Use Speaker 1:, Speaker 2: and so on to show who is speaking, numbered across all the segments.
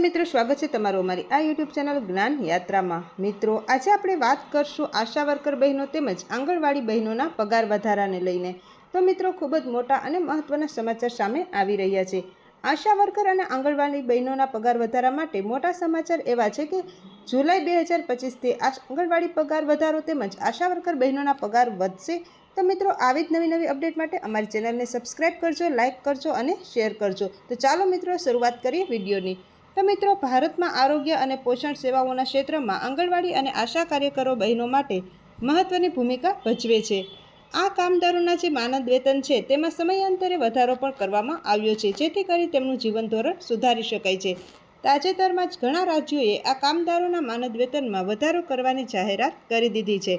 Speaker 1: મિત્રો, સ્વાગત છે તમારું અમારી આ યુટ્યુબ ચેનલ જ્ઞાન યાત્રામાં. મિત્રો, આજે આપણે વાત કરશું આશા વર્કર બહેનો તેમજ આંગણવાડી બહેનોના પગાર વધારાને લઈને. તો મિત્રો, ખૂબ જ મોટા અને મહત્ત્વના સમાચાર સામે આવી રહ્યા છે. આશા વર્કર અને આંગણવાડી બહેનોના પગાર વધારા માટે મોટા સમાચાર એવા છે કે, જુલાઈ બે હજાર પચીસથી આંગણવાડી પગાર વધારો તેમજ આશા વર્કર બહેનોના પગાર વધશે. તો મિત્રો, આવી જ નવી નવી અપડેટ માટે અમારી ચેનલને સબસ્ક્રાઈબ કરજો, લાઇક કરજો અને શેર કરજો. તો ચાલો મિત્રો, શરૂઆત કરીએ વિડીયોની. તો મિત્રો, ભારતમાં આરોગ્ય અને પોષણ સેવાઓના ક્ષેત્રમાં આંગણવાડી અને આશા કાર્યકરો બહેનો માટે મહત્ત્વની ભૂમિકા ભજવે છે. આ કામદારોના જે માનદ વેતન છે, તેમાં સમયાંતરે વધારો પણ કરવામાં આવ્યો છે, જેથી કરી તેમનું જીવન ધોરણ સુધારી શકાય છે. તાજેતરમાં જ ઘણા રાજ્યોએ આ કામદારોના માનદ વેતનમાં વધારો કરવાની જાહેરાત કરી દીધી છે.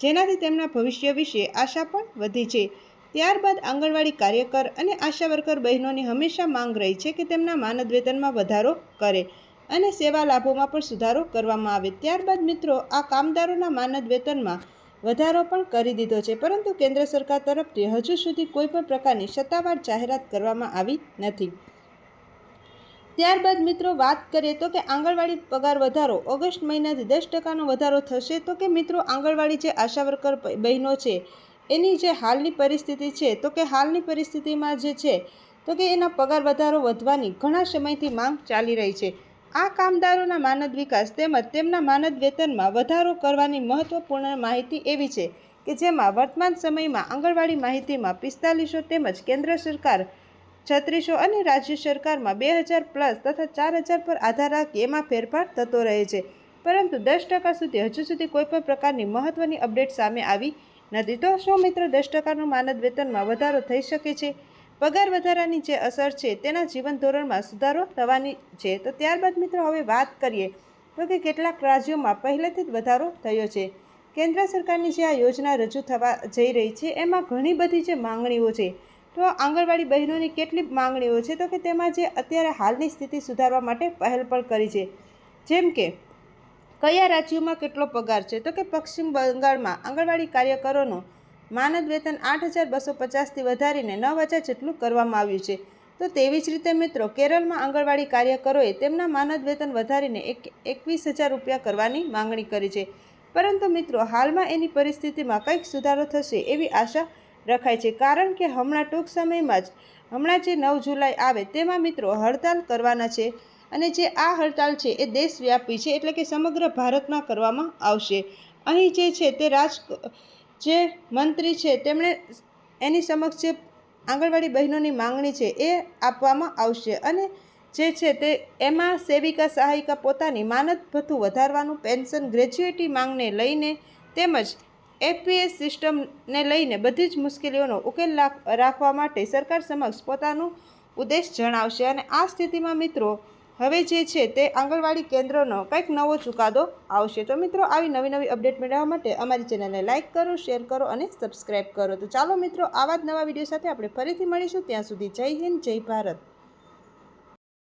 Speaker 1: જેનાથી તેમના ભવિષ્ય વિશે આશા પણ વધી છે. ત્યારબાદ આંગણવાડી કાર્યકર અને આશા વર્કર બહેનોની હંમેશા માંગ રહી છે કે તેમના માનદ વેતનમાં વધારો કરે અને સેવા લાભોમાં પણ સુધારો કરવામાં આવે. ત્યારબાદ મિત્રો, આ કામદારોના માનદ વેતનમાં વધારો પણ કરી દીધો છે, પરંતુ કેન્દ્ર સરકાર તરફથી હજુ સુધી કોઈ પણ પ્રકારની સત્તાવાર જાહેરાત કરવામાં આવી નથી. ત્યારબાદ મિત્રો, વાત કરીએ તો કે આંગણવાડી પગાર વધારો, ઓગસ્ટ મહિનાથી દસ ટકાનો વધારો થશે તો કે મિત્રો, આંગણવાડી જે આશા વર્કર બહેનો છે એની જે હાલની પરિસ્થિતિ છે, તો કે હાલની પરિસ્થિતિમાં જે છે, તો કે એના પગાર વધારો વધવાની ઘણા સમયથી માંગ ચાલી રહી છે. આ કામદારોના માનદ વિકાસ તેમજ તેમના માનદ વેતનમાં વધારો કરવાની મહત્વપૂર્ણ માહિતી એવી છે કે જેમાં વર્તમાન સમયમાં આંગણવાડી માહિતીમાં પિસ્તાલીસો તેમજ કેન્દ્ર સરકાર છત્રીસો અને રાજ્ય સરકારમાં બે હજાર પ્લસ તથા ચાર હજાર પર આધાર રાખી એમાં ફેરફાર થતો રહે છે. પરંતુ દસ ટકા સુધી હજુ સુધી કોઈપણ પ્રકારની મહત્ત્વની અપડેટ સામે આવી નથી તો શું મિત્રો? દસ ટકાનું માનદ વેતનમાં વધારો થઈ શકે છે? પગાર વધારાની જે અસર છે તેના જીવન ધોરણમાં સુધારો થવાની છે. તો ત્યારબાદ મિત્રો, હવે વાત કરીએ તો કે કેટલાક રાજ્યોમાં પહેલેથી જ વધારો થયો છે. કેન્દ્ર સરકારની જે આ યોજના રજૂ થવા જઈ રહી છે, એમાં ઘણી બધી જે માંગણીઓ છે. તો આંગણવાડી બહેનોની કેટલી માંગણીઓ છે? તો કે તેમાં જે અત્યારે હાલની સ્થિતિ સુધારવા માટે પહેલ પણ કરી છે. જેમ કે કયા રાજ્યોમાં કેટલો પગાર છે? તો કે પશ્ચિમ બંગાળમાં આંગણવાડી કાર્યકરોનું માનદ વેતન આઠ હજાર બસો પચાસથી વધારીને નવ હજાર જેટલું કરવામાં આવ્યું છે. તો તેવી જ રીતે મિત્રો, કેરળમાં આંગણવાડી કાર્યકરોએ તેમના માનદ વેતન વધારીને એક એકવીસ હજાર રૂપિયા કરવાની માંગણી કરી છે. પરંતુ મિત્રો, હાલમાં એની પરિસ્થિતિમાં કંઈક સુધારો થશે એવી આશા રખાય છે. કારણ કે હમણાં ટૂંક સમયમાં જ, હમણાં જે નવ જુલાઈ આવે તેમાં મિત્રો હડતાલ કરવાના છે. અને જે આ હડતાલ છે એ દેશવ્યાપી છે એટલે કે સમગ્ર ભારતમાં કરવામાં આવશે. અહીં જે છે તે રાજ જે મંત્રી છે તેમણે એની સમક્ષ જે આંગણવાડી બહેનોની માંગણી છે એ આપવામાં આવશે અને જે છે તે એમાં સેવિકા સહાયિકા પોતાની માનદ ભથ્થું વધારવાનું, પેન્શન, ગ્રેજ્યુએટી માંગને લઈને તેમજ એફપીએસ સિસ્ટમને લઈને બધી જ મુશ્કેલીઓનો ઉકેલ રાખવા માટે સરકાર સમક્ષ પોતાનું ઉદ્દેશ જણાવશે. અને આ સ્થિતિમાં મિત્રો હવે જે છે તે આંગણવાડી કેન્દ્રનો કંઈક નવો ચુકાદો આવશે. તો મિત્રો, આવી નવી નવી અપડેટ મેળવવા માટે અમારી ચેનલને લાઇક કરો, શેર કરો અને સબસ્ક્રાઈબ કરો. તો ચાલો મિત્રો, આવા જ નવા વીડિયો સાથે આપણે ફરીથી મળીશું. ત્યાં સુધી જય હિન્દ, જય ભારત.